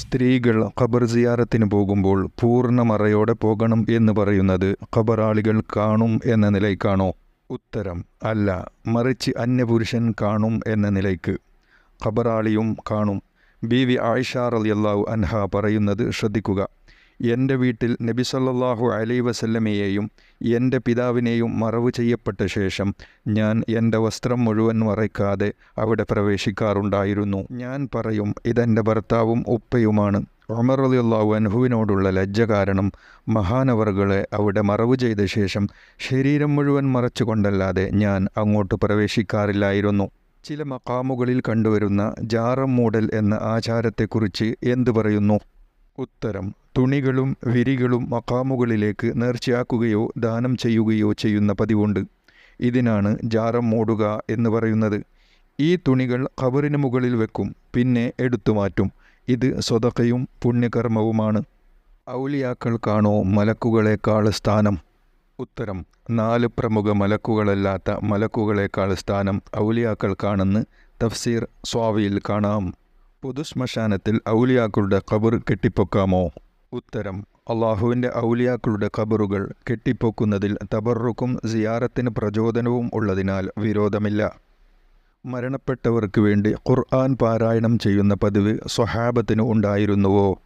സ്ത്രീകൾ ഖബർ സിയാറത്തിന് പോകുമ്പോൾ പൂർണ മറയോടെ പോകണം എന്ന് പറയുന്നത് ഖബറാളികൾ കാണും എന്ന നിലയ്ക്കാണോ? ഉത്തരം അല്ല. മറിച്ച് അന്യപുരുഷൻ കാണും എന്ന നിലയ്ക്ക്. ഖബറാളിയും കാണും. ബി വി ആയിഷ റളിയല്ലാഹു അൻഹ പറയുന്നത് ശ്രദ്ധിക്കുക. എന്റെ വീട്ടിൽ നബി സല്ലല്ലാഹു അലൈഹി വസല്ലമയെയും എന്റെ പിതാവിനെയും മറവ് ചെയ്യപ്പെട്ട ശേഷം ഞാൻ എന്റെ വസ്ത്രം മുഴുവൻ മറയ്ക്കാതെ അവിടെ പ്രവേശിക്കാറുണ്ടായിരുന്നു. ഞാൻ പറയും ഇതെന്റെ ഭർത്താവും ഉപ്പയുമാണ്. ഉമർ റളിയല്ലാഹു അൻഹുവിനോടുള്ള ലജ്ജ കാരണം മഹാനവറുകളെ അവിടെ മറവ് ചെയ്ത ശേഷം ശരീരം മുഴുവൻ മറച്ചുകൊണ്ടല്ലാതെ ഞാൻ അങ്ങോട്ട് പ്രവേശിക്കാറില്ലായിരുന്നു. ചില മക്കാമുകളിൽ കണ്ടുവരുന്ന ജാറം മൂടൽ എന്ന ആചാരത്തെക്കുറിച്ച് എന്തു പറയുന്നു? ഉത്തരം തുണികളും വിരികളും മക്കാമുകളിലേക്ക് നേർച്ചയാക്കുകയോ ദാനം ചെയ്യുകയോ ചെയ്യുന്ന പതിവുണ്ട്. ഇതിനാണ് ജാറം മൂടുക എന്ന് പറയുന്നത്. ഈ തുണികൾ ഖബറിന് മുകളിൽ വെക്കും പിന്നെ എടുത്തു മാറ്റും. ഇത് സ്വതക്കയും പുണ്യകർമ്മവുമാണ്. ഔലിയാക്കൾക്കാണോ മലക്കുകളെക്കാൾ സ്ഥാനം? ഉത്തരം നാല് പ്രമുഖ മലക്കുകളല്ലാത്ത മലക്കുകളെക്കാൾ സ്ഥാനം ഔലിയാക്കൾക്കാണെന്ന് തഫ്സീർ സ്വാവിയിൽ കാണാം. പൊതുശ്മശാനത്തിൽ ഔലിയാക്കളുടെ കബർ കെട്ടിപ്പൊക്കാമോ? ഉത്തരം അള്ളാഹുവിന്റെ ഔലിയാക്കളുടെ കബറുകൾ കെട്ടിപ്പൊക്കുന്നതിൽ തബറുക്കും സിയാറത്തിന് പ്രചോദനവും ഉള്ളതിനാൽ വിരോധമില്ല. മരണപ്പെട്ടവർക്ക് വേണ്ടി ഖുർആൻ പാരായണം ചെയ്യുന്ന പതിവ് സ്വഹാബത്തിന് ഉണ്ടായിരുന്നുവോ?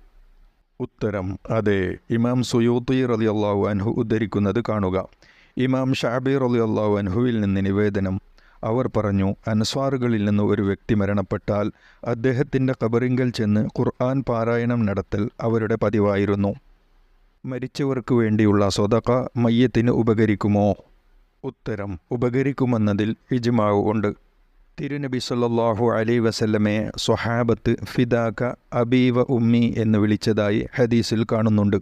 ഉത്തരം അതെ. ഇമാം സുയൂത്തി റലി അള്ളാഹു അൻഹു ഉദ്ധരിക്കുന്നത് കാണുക. ഇമാം ഷാബി റലി അള്ളാഹു അൻഹുവിൽ നിന്ന് നിവേദനം അവർ പറഞ്ഞു അൻസ്വാറുകളിൽ നിന്ന് ഒരു വ്യക്തി മരണപ്പെട്ടാൽ അദ്ദേഹത്തിന്റെ കബറിങ്കൽ ചെന്ന് ഖുർആൻ പാരായണം നടത്തൽ അവരുടെ പതിവായിരുന്നു. മരിച്ചവർക്ക് വേണ്ടിയുള്ള സ്വതക മയ്യത്തിന് ഉപകരിക്കുമോ? ഉത്തരം ഉപകരിക്കുമെന്നതിൽ ഇജ്മാവ് തിരുനബി സല്ലാഹു അലൈ വസല്ലമയെ സ്വഹാബത്ത് ഫിദാക അബീവ ഉമ്മി എന്ന് വിളിച്ചതായി ഹദീസിൽ കാണുന്നുണ്ട്.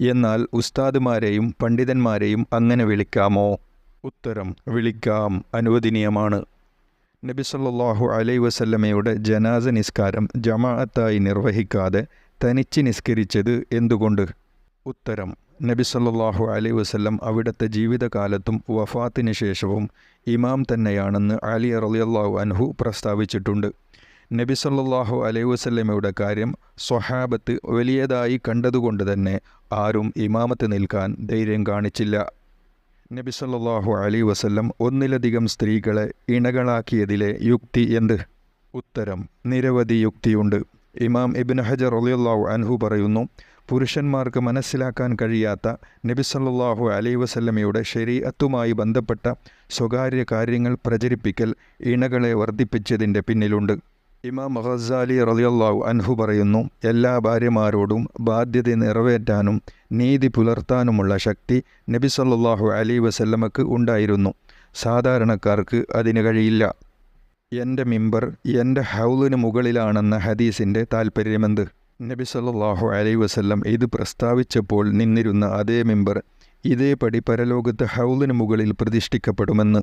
എന്നാൽ ഉസ്താദുമാരെയും പണ്ഡിതന്മാരെയും അങ്ങനെ വിളിക്കാമോ? ഉത്തരം വിളിക്കാം. അനുവദനീയമാണ്. നബി സല്ലാഹു അലൈ വസല്ലമയുടെ ജനാസ നിസ്കാരം ജമാഅത്തായി നിർവഹിക്കാതെ തനിച്ച് നിസ്കരിച്ചത് എന്തുകൊണ്ട്? ഉത്തരം നബി സല്ലാഹു അലൈ വസല്ലം അവിടുത്തെ ജീവിതകാലത്തും വഫാത്തിന് ശേഷവും ഇമാം തന്നെയാണെന്ന് അലി റളിയല്ലാഹു അൻഹു പ്രസ്താവിച്ചിട്ടുണ്ട്. നബി സല്ലാഹു അലൈ വസല്ലമയുടെ കാര്യം സ്വഹാബത്ത് വലിയതായി കണ്ടതുകൊണ്ട് തന്നെ ആരും ഇമാമത്ത് നിൽക്കാൻ ധൈര്യം കാണിച്ചില്ല. നബി സല്ലല്ലാഹു അലൈഹി വസല്ലം ഒന്നിലധികം സ്ത്രീകളെ ഇണകളാക്കിയതിലെ യുക്തി എന്ത്? ഉത്തരം നിരവധി യുക്തിയുണ്ട്. ഇമാം ഇബിൻ ഹജർ റളിയല്ലാഹു അൻഹു പറയുന്നു പുരുഷന്മാർക്ക് മനസ്സിലാക്കാൻ കഴിയാത്ത നബി സല്ലല്ലാഹു അലൈഹി വസല്ലമയുടെ ശരീഅത്തുമായി ബന്ധപ്പെട്ട സ്വകാര്യ കാര്യങ്ങൾ പ്രചരിപ്പിക്കൽ ഇണകളെ വർദ്ധിപ്പിച്ചതിന്റെ പിന്നിലുണ്ട്. ഇമാം മഹസാലി റളിയല്ലാഹു അൻഹു പറയുന്നു എല്ലാ ഭാര്യമാരോടും ബാധ്യത നിറവേറ്റാനും നീതി പുലർത്താനുമുള്ള ശക്തി നബി സല്ലാഹു അലി വസല്ലമക്ക് ഉണ്ടായിരുന്നു. സാധാരണക്കാർക്ക് അതിന് കഴിയില്ല. എന്റെ മിമ്പർ എന്റെ ഹൗലിന് മുകളിലാണെന്ന ഹദീസിന്റെ താൽപ്പര്യമെന്ത് നബി സല്ലാഹു അലൈഹി വസല്ലം ഇത് പ്രസ്താവിച്ചപ്പോൾ നിന്നിരുന്ന അതേ മിമ്പർ ഇതേപടി പരലോകത്ത് ഹൗലിന് മുകളിൽ പ്രതിഷ്ഠിക്കപ്പെടുമെന്ന്.